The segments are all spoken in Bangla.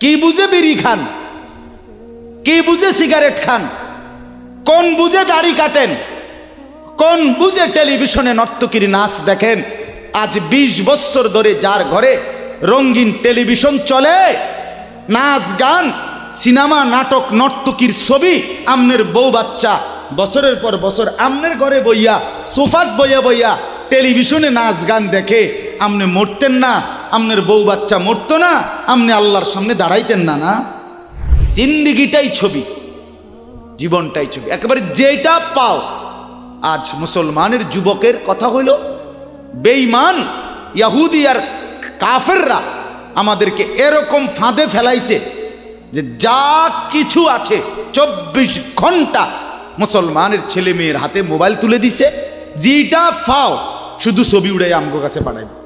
কি বুঝে বিড়ি খান? কি বুঝে সিগারেট খান? কোন বুঝে দাড়ি কাটেন? কোন বুঝে টেলিভিশনে নর্তকীর নাচ দেখেন? আজ ২০ বছর ধরে যার ঘরে রঙিন টেলিভিশন চলে, নাচ, গান, সিনেমা, নাটক, নর্তকীর ছবি, আমনের বউ বাচ্চা, বছরের পর বছর আমনের ঘরে বইয়া, সোফাত বইয়া বইয়া টেলিভিশনে নাচ, গান দেখে আমনে মরতেন না। আমনের বউ বাচ্চা মরতো না, আমনে আল্লাহর সামনে দাঁড়াইতেন না না। জিন্দিগিটাই ছবি, জীবনটাই ছবি। একেবারে যেটা পাও। আজ মুসলমানের যুবকের কথা হইল, বেঈমান, ইয়াহুদি আর কাফেররা আমাদেরকে এরকম ফাঁদে ফেলাইছে যে যা কিছু আছে, চব্বিশ ঘণ্টা মুসলমানের ছেলে মেয়ের হাতে মোবাইল তুলে দিছে। যেটা ফাও শুধু ছবি উড়াই আমগো কাছে পাঠাইবে।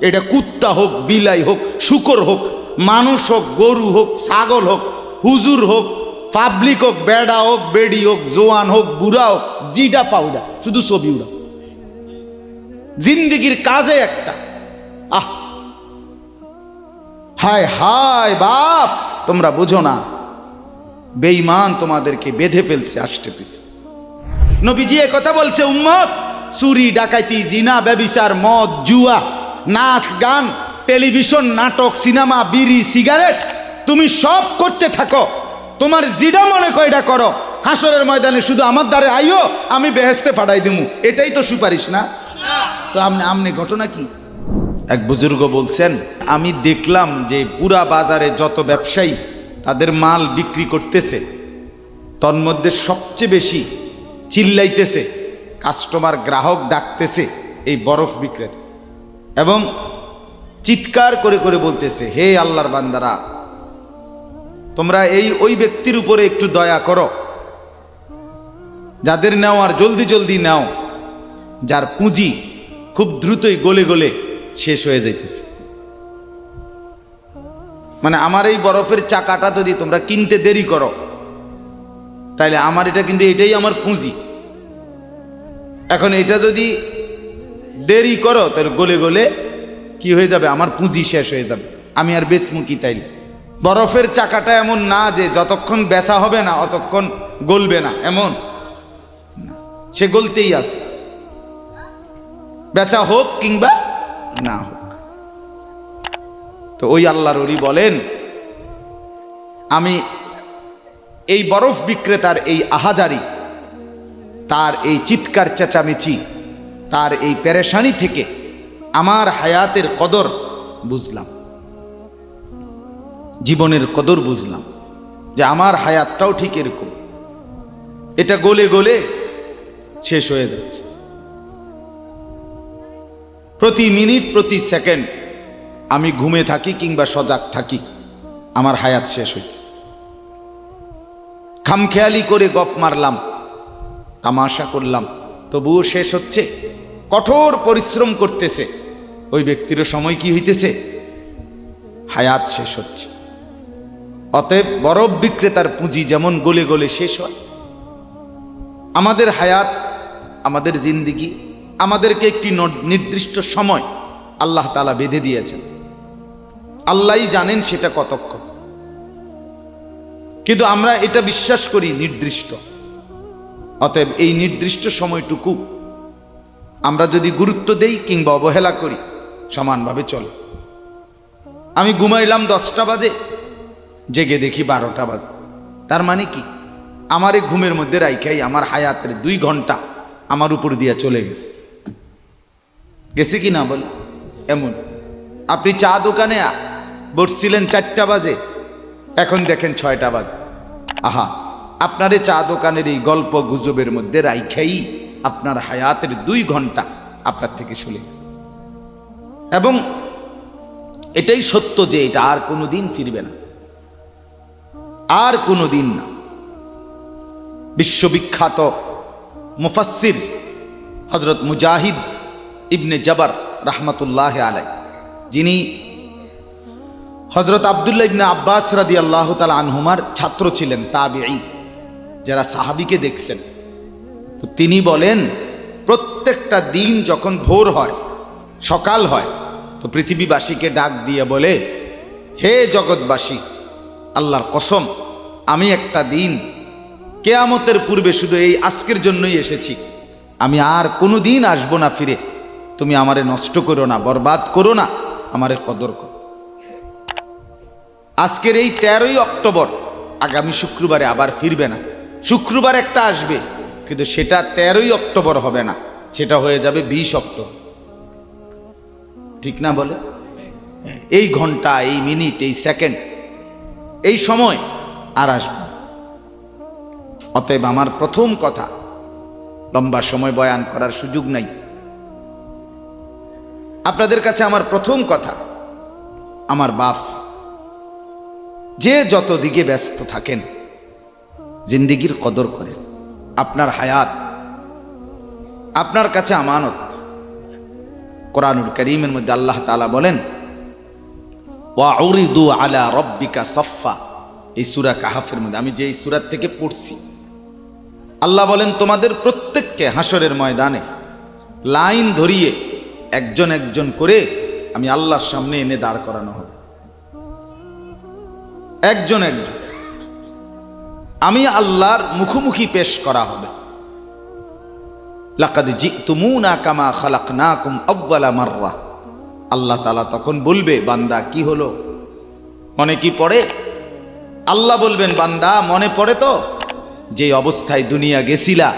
এটা কুত্তা হোক, বিলাই হোক, শুকর হোক, মানুষ হোক, গরু হোক, ছাগল হোক, হুজুর হোক পাবলিক হোক, বেড়া হোক, বেড়ি হোক, জোয়ান হোক, বুড়া হোক, জিডা পাউডা শুধু ছবি উড়া জিন্দিগির কাজে একটা। আহ! হায় হায়, বাপ! তোমরা বুঝো না, বেঈমান তোমাদেরকে বেঁধে ফেলছে আষ্টে পিছে নবীজি কথা বলছে, উম্মত! চুরি ডাকাইতি জিনা, ব্যবিচার, মদ, জুয়া নাচ, গান, টেলিভিশন, নাটক, সিনেমা, বিড়ি, সিগারেট তুমি সব করতে থাকো। তোমার জিডা মনে কয়টা করো? হাসরের ময়দানে শুধু আমার দ্বারে আইও, আমি বেহেস্তে ফাটাই দিমু। এটাই তো সুপারিশ, না? তো আমনে আমনে ঘটনা কি? এক বুজুর্গ বলছেন, আমি দেখলাম যে পুরা বাজারে যত ব্যবসায়ী, তাদের মাল বিক্রি করতেছে। তন্মধ্যে সবচেয়ে বেশি চিল্লাইতেছে, কাস্টমার, গ্রাহক ডাকতেছে, এই বরফ বিক্রেতা। এবং চিৎকার করে করে বলতেছে, হে আল্লাহর বান্দারা, তোমরা এই ওই ব্যক্তির উপরে একটু দয়া করো। যাদের নাও আর জলদি জলদি নাও, যার পুঁজি খুব দ্রুতই গলে গলে শেষ হয়ে যাইতেছে। মানে আমার এই বরফের চাকাটা যদি তোমরা কিনতে দেরি করো, তাইলে আমার এটা কিন্তু এটাই আমার পুঁজি। এখন এটা যদি দেরি করো, তাহলে গলে গলে কি হয়ে যাবে? আমার পুঁজি শেষ হয়ে যাবে। আমি আর বেচমুখী তাইলে? বরফের চাকাটা এমন না যে যতক্ষণ বেচা হবে না, অতক্ষণ গলবে না। এমন? সে গলতেই আছে। বেচা হোক কিংবা না হোক। তো ওই আল্লাহর ওলি বলেন, আমি এই বরফ বিক্রেতার এই আহাজারি, তার এই চিৎকার চেঁচামেচি তার এই পেরেশানি থেকে আমার হায়াতের কদর বুঝলাম। জীবনের কদর বুঝলাম যে আমার হায়াতটাও ঠিক এরকম। এটা গলে গলে শেষ হয়ে যাচ্ছে। প্রতি মিনিট, প্রতি সেকেন্ড আমি ঘুমে থাকি কিংবা সজাগ থাকি, আমার হায়াত শেষ হইতেছে। খামখেয়ালি করে গপ মারলাম, তামাশা করলাম, তবুও শেষ হচ্ছে। কঠোর পরিশ্রম করতেছে। ওই ব্যক্তির সময় কি হইতেছে? হায়াত শেষ হচ্ছে। অতএব বরফ বিক্রেতার পুঁজি যেমন গলে গলে শেষ হয়। আমাদের হায়াত, আমাদের জিন্দিগি, আমাদেরকে একটি নির্দিষ্ট সময় আল্লাহ তালা বেঁধে দিয়েছেন। আল্লাহই জানেন সেটা কতক্ষণ। কিন্তু আমরা এটা বিশ্বাস করি নির্দিষ্ট। অতএব এই নির্দিষ্ট সময়টুকু আমরা যদি গুরুত্ব দেই কিংবা অবহেলা করি, সমানভাবে চলে। আমি ঘুমাইলাম দশটা বাজে, জেগে দেখি বারোটা বাজে। তার মানে কি? আমার এই ঘুমের মধ্যে রাইখাই আমার হায়াতের দুই ঘণ্টা আমার উপর দিয়ে চলে গেছে। গেছে কি না বল? এমন। আপনি চা দোকানে বসছিলেন চারটা বাজে, এখন দেখেন ছয়টা বাজে। আহা, আপনার চা দোকানের এই গল্প গুজবের মধ্যে রাইখাই আপনার হায়াতের দুই ঘণ্টা আপনার থেকে চলে গেছে। এবং এটাই সত্য যে এটা আর কোনো দিন ফিরবে না। আর কোনো দিন না। বিশ্ববিখ্যাত মুফাসির হজরত মুজাহিদ ইবনে জবর রহমতুল্লাহ আলাই যিনি হজরত আবদুল্লাহ ইবনে আব্বাস রাদি আল্লাহ তালা আনহুমার ছাত্র ছিলেন, তাবেঈ, যারা সাহাবিকে দেখছেন। তিনি বলেন, প্রত্যেকটা দিন যখন ভোর হয়, সকাল হয়, তো পৃথিবীবাসীকে ডাক দিয়ে বলে, হে জগৎবাসী, আল্লাহর কসম, আমি একটা দিন, কেয়ামতের পূর্বে শুধু এই আজকের জন্যই এসেছি। আমি আর কোনো দিন আসব না ফিরে। তুমি আমারে নষ্ট করো না, বরবাদ করো না, আমারে কদর করো। আজকের এই তেরোই অক্টোবর, আগামী শুক্রবারে আবার ফিরবে না। শুক্রবার একটা আসবে কিন্তু সেটা তেরোই অক্টোবর হবে না। সেটা হয়ে যাবে বিশ অক্টোবর। ঠিক না বলে? এই ঘণ্টা, এই মিনিট, এই সেকেন্ড, এই সময় আর আসবে অতএব আমার প্রথম কথা, লম্বা সময় বয়ান করার সুযোগ নাই। আপনাদের কাছে আমার প্রথম কথা, আমার বাপ যে যত দিকে ব্যস্ত থাকেন, জিন্দিগির কদর করেন। আপনার হায়াত, আপনার কাছে আমানত। কোরআনুল করিমের মধ্যে আল্লাহ তালা বলেন আলা রব্বিকা সফা এই সুরা কাহাফের মধ্যে, আমি যে এই সুরাত থেকে পড়ছি, আল্লাহ বলেন, তোমাদের প্রত্যেককে হাসরের ময়দানে লাইন ধরিয়ে একজন একজন করে আমি আল্লাহর সামনে এনে দাঁড় করানো হবে। একজন একজন। আমি আল্লাহর মুখোমুখি পেশ করা হবে। জিতুমুনা কামা খালাকনাকুম আউয়ালা মাররা। আল্লাহ তালা তখন বলবে, বান্দা, কি হলো? মনে কি পড়ে? আল্লাহ বলবেন, বান্দা, মনে পড়ে তো? যে অবস্থায় দুনিয়া গেছিলা,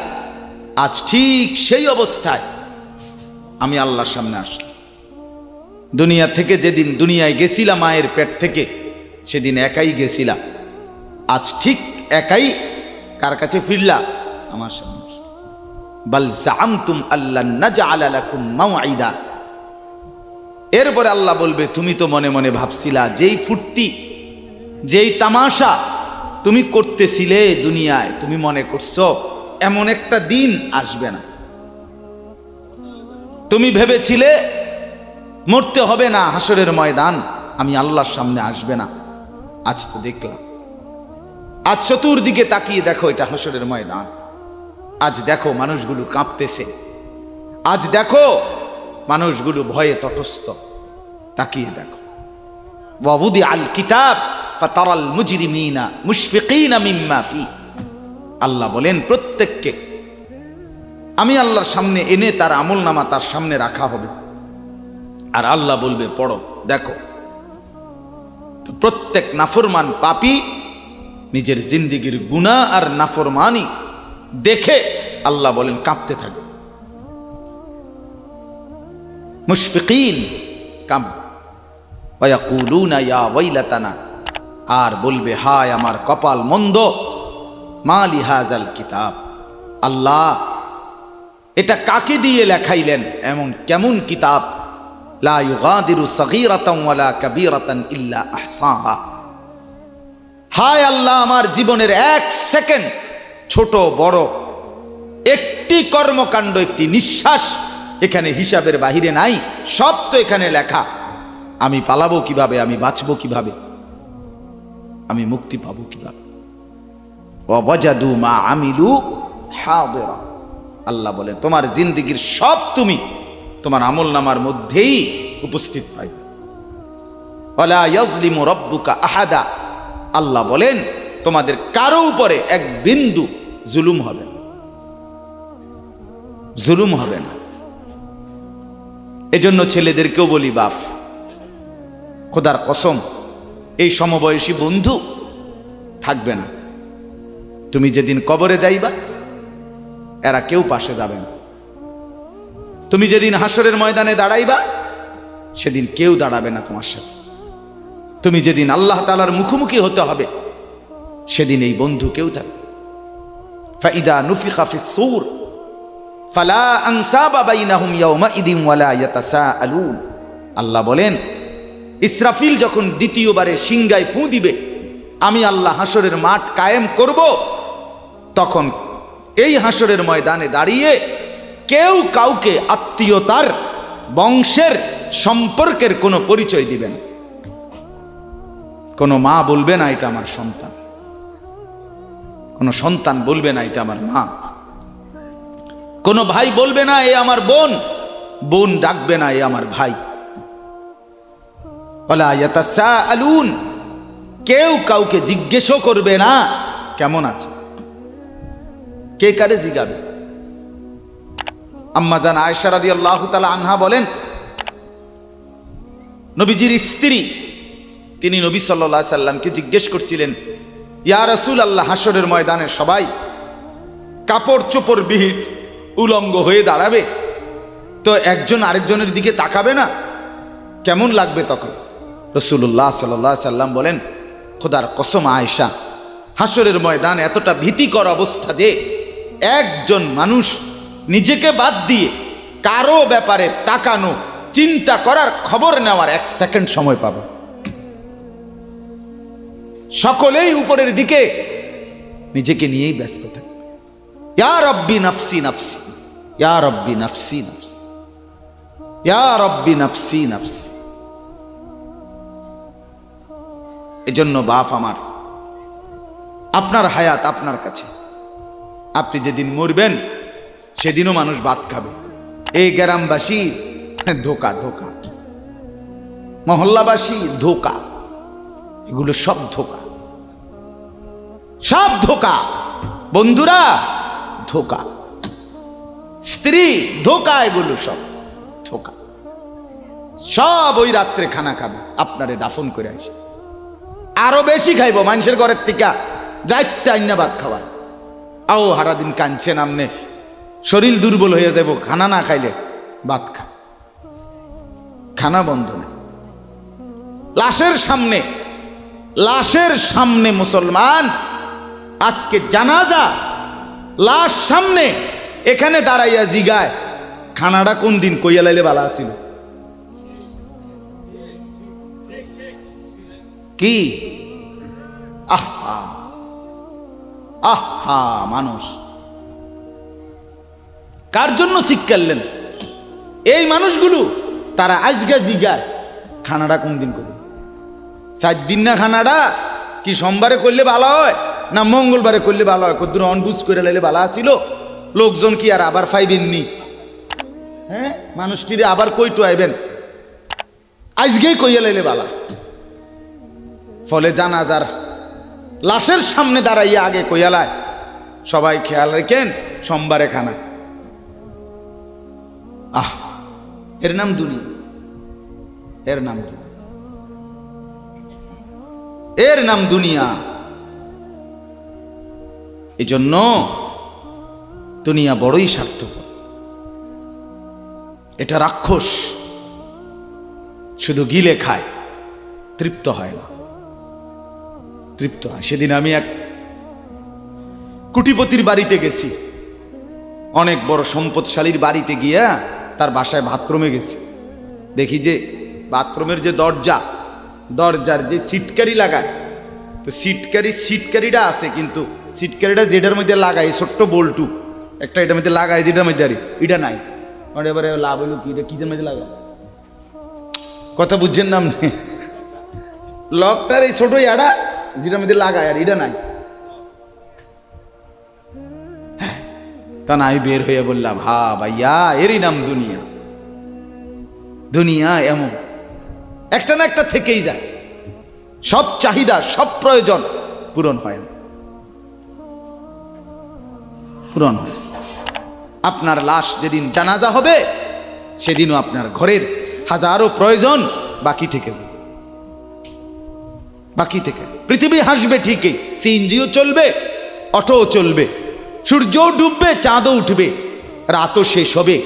আজ ঠিক সেই অবস্থায় আমি আল্লাহর সামনে আসলাম। দুনিয়া থেকে যেদিন দুনিয়ায় গেছিলাম মায়ের পেট থেকে, সেদিন একাই গেছিলাম আজ ঠিক একাই কার কাছে ফিরলা? আমার সামনে। বাল জামতুম আল্লাহ নাজআলা লাকুম মাওঈদা। এরপরে আল্লাহ বলবে, তুমি তো মনে মনে ভাবছিলা, যেই ফুর্তি, যেই তামাশা তুমি করতেছিলে দুনিয়ায়, তুমি মনে করছ এমন একটা দিন আসবে না। তুমি ভেবেছিলে মরতে হবে না হাসরের ময়দান, আমি আল্লাহর সামনে আসবে না। আজ তো দেখলাম। আজ চতুর্দিকে তাকিয়ে দেখো এটা হাসরের ময়দান। আজ দেখো মানুষগুলো কাঁপতেছে। আজ দেখো মানুষগুলো ভয়ে তটস্থ। তাকিয়ে দেখো। ওয়াবুদি আল কিতাব ফাতারাল মুজরিমিনা মুশফিকিনা মিম্মা ফি আল্লাহ বলেন, প্রত্যেককে আমি আল্লাহর সামনে এনে তার আমল নামা তার সামনে রাখা হবে। আর আল্লাহ বলবে, পড়ো, দেখো। প্রত্যেক নাফরমান পাপি নিজের জিন্দিগির গুণা আর নাফরমানি দেখে আল্লাহ বলেন, কাঁপতে থাকে মুশফিকিন আর বলবে, হায় আমার কপাল মন্দ, মালি হাজাল কিতাব আল্লাহ, এটা কাকে দিয়ে লেখাইলেন? এমন কেমন কিতাব? লা ইউগাদিরু সগীরাতান ওয়ালা কাবীরাতান ইল্লা আহসাহা হায় আল্লাহ, আমার জীবনের এক সেকেন্ড, ছোট, বড়, একটি কর্মকাণ্ড, একটি নিঃশ্বাস এখানে হিসাবের বাহিরে নাই, সব তো এখানে লেখা। আমি পালাবো কীভাবে? আমি বাঁচবো কীভাবে? আমি মুক্তি পাবো কীভাবে? ওয়াজাদু মা আমিলু হাদিরা। আল্লাহ বলে, তোমার জিন্দিগির সব তুমি তোমার আমল নামার মধ্যেই উপস্থিত পাইবে ওয়ালা ইয়াজলিমু রব্বুকা আহাদা। আল্লাহ বলেন, তোমাদের কারও উপরে এক বিন্দু জুলুম হবে না। জুলুম হবে না। এজন্য ছেলেদেরকেও বলি বাপ খোদার কসম, এই সমবয়সী বন্ধু থাকবে না। তুমি যেদিন কবরে যাইবা, এরা কেউ পাশে যাবে না। তুমি যেদিন হাসরের ময়দানে দাঁড়াইবা, সেদিন কেউ দাঁড়াবে না তোমার সাথে। তুমি যেদিন আল্লাহ তালার মুখোমুখি হতে হবে, সেদিন এই বন্ধু কেউ থাকবে। ফাইদা নুফিখা ফিসসুর ফালা আনসাবা বাইনাহুম ইয়াউমাইদিন ওয়ালা ইয়াতাসাআলুন। আল্লাহ বলেন, ইসরাফিল যখন দ্বিতীয়বারে সিংগায় ফু দিবে, আমি আল্লাহ হাসরের মাঠ কায়েম করব, তখন এই হাসরের ময়দানে দাঁড়িয়ে কেউ কাউকে আত্মীয়তার, বংশের, সম্পর্কের কোনো পরিচয় দিবে না। কোনো মা বলবে না, এটা আমার সন্তান। কোনো সন্তান বলবে না, এটা আমার মা। কোনো ভাই বলবে না, এ আমার বোন। বোন ডাকবে না, এ আমার ভাই। আলুন কেউ কাউকে জিজ্ঞেসও করবে না, কেমন আছে? কে কারে জিগাবে? আম্মা জান আয়সা রাদি আল্লাহ তালা আনহা বলেন, নবীজির স্ত্রী তিনি নবী সাল্লা সাল্লামকে জিজ্ঞেস করছিলেন, ইয়া রসুল আল্লাহ হাসরের ময়দানে সবাই কাপড় চোপড় বিহিত উলঙ্গ হয়ে দাঁড়াবে? তো একজন আরেকজনের দিকে তাকাবে না? কেমন লাগবে তখন? রসুল্লাহ সাল্লাহ সাল্লাম বলেন, খোদার কসম আয়সা হাসরের ময়দান এতটা ভীতিকর অবস্থা যে একজন মানুষ নিজেকে বাদ দিয়ে কারও ব্যাপারে তাকানো, চিন্তা করার খবর নেওয়ার এক সেকেন্ড সময় পাবে। সকলেই উপরের দিকে নিজেকে নিয়েই ব্যস্ত থাকে। ইয়া রব্বি ইয়া রব্বি ইয়া রব্বি এজন্য বাপ আমার, আপনার হায়াত আপনার কাছে। আপনি যেদিন মরবেন, সেদিনও মানুষ ভাত খাবে। এই গ্রামবাসী, ধোকা ধোকা। মহল্লাবাসী, ধোকা। এগুলো সব ধোকা। সব ধোকা। বন্ধুরা, ধোকা। স্ত্রী, ধোকা এগুলো সব। ধোকা। সব ওই রাত্রে খানা খাবে, আপনারে দাফন করে আসে। আরও বেশি খাইব, মানুষের ঘরের থেকে যাইতে আইনা ভাত খাওয়ায়। আও হারাদিন কাঁদছেন আমনে শরীর দুর্বল হয়ে যাব খানা না খাইলে ভাত খা। খানা বন্ধ না লাশের সামনে লাশের সামনে মুসলমান, আজকে জানাজা, লাশ সামনে, এখানে দাঁড়াইয়া জিগায়। খানাটা কোন দিন কইয়া লাইলে বালা আছিল? কি? আহা আহা, মানুষ। কার জন্য শিক্ষালেন এই মানুষগুলো, তারা আজগা জিগায়। খানাটা কোন দিন করবে চার দিন না খানাটা কি সোমবারে করলে ভালো হয়, না মঙ্গলবারে করলে ভালো হয়? কদ্দুর অনবুজ করে লাইলে ভালো আসিল লোকজন কি আর আবার ফাইবেননি? হ্যাঁ? মানুষটিরে আবার কইটু আইবেন? আজকেই কইয়া লাইলে বালা ফলে জানাজার লাশের সামনে দাঁড়াইয়া আগে কইয়ালায় সবাই খেয়াল রেখেন, সোমবারে খানা। আহ, এর নাম দুনিয়া। এর নাম দুনিয়া। এর নাম দুনিয়া। এই জন্য দুনিয়া বড়ই স্বার্থপর। এটা রাক্ষস শুধু গিলে খায়, তৃপ্ত হয় না। তৃপ্ত হয়। সেদিন আমি এক কুটিপতির বাড়িতে গেছি। অনেক বড় সম্পদশালীর বাড়িতে গিয়া তার বাসায় বাথরুমে গেছি। দেখি যে বাথরুমের যে দরজা দরজার যে সিটকারি লাগায় তো সিটকারি সিটকারিটা আছে কিন্তু সিটকারিটা যেটার মধ্যে লাগায় ছোট্ট বল্টু একটা এটার মধ্যে লাগায় যেটার মধ্যে আরে এটা নাই। মানে এবারে লাভ হইল কি? এটা কিদের মধ্যে লাগায়? কথা বুঝছেন না আপনি? লকটার এই ছোট ইয়াটা যেটার মধ্যে লাগায় আর এটা নাই। হ্যাঁ, তা না আমি বের হয়ে বললাম হা ভাইয়া এরই নাম দুনিয়া। দুনিয়া এমন। একটা না একটা থেকেই যায়। সব চাহিদা, সব প্রয়োজন পূরণ হয়। না পূরণ হয়। আপনার লাশ যেদিন জানাজা হবে, সেদিনও আপনার ঘরের হাজারো প্রয়োজন বাকি থেকে যাবে। বাকি থেকে। পৃথিবী হাসবে ঠিকই, সিএনজিও চলবে, অটোও চলবে, সূর্যও ডুববে, চাঁদও উঠবে, রাতও শেষ হবে,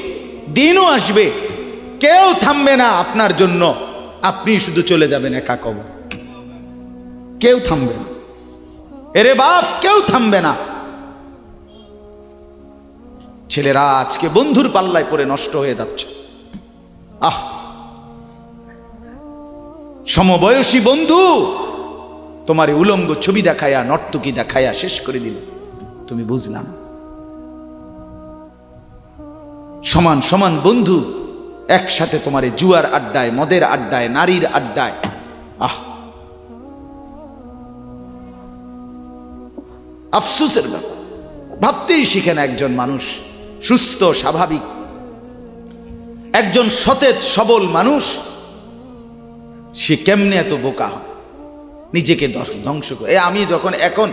দিনও আসবে। কেউ থামবে না আপনার জন্য। আপনি শুধু চলে যাবেন একা কব। কেউ থামবে না। এরে বাপ, কেউ থামবে না। ছেলেরা আজকে বন্ধুর পাল্লায় পড়ে নষ্ট হয়ে যাচ্ছে। আহ! সমবয়সী বন্ধু, তোমার উলঙ্গ ছবি দেখায়া, নর্তকী দেখায়া শেষ করে দিল। তুমি বুঝলাম সমান সমান বন্ধু একসাথে তোমার এই জুয়ার আড্ডায়, মদের আড্ডায়, নারীর আড্ডায়। আহ। আফসুসের ব্যাপার। ভাবতেই শিখেন একজন মানুষ। সুস্থ, স্বাভাবিক। একজন সতেজ, সবল মানুষ, সে কেমনে এত বোকা হয়? নিজেকে ধ্বংস- করে। আমি যখন এখন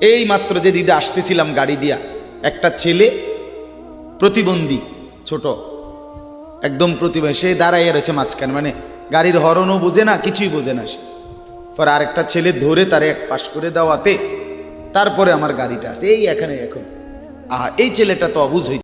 এই মাত্র যে দিদা আসতেছিলাম গাড়ি দিয়া, একটা ছেলে, প্রতিবন্ধী, ছোট একদম প্রতিভা, সে দাঁড়াইয়া রয়েছে মাঝখানে মানে গাড়ির হরণও বোঝে না, কিছুই বোঝে না সে। পরে আরেকটা ছেলে ধরে তারে এক পাশ করে দেওয়াতে তারপরে আমার গাড়িটা আসে। এই এখানে এখন। আহা, এই ছেলেটা তো অবুঝ হইতে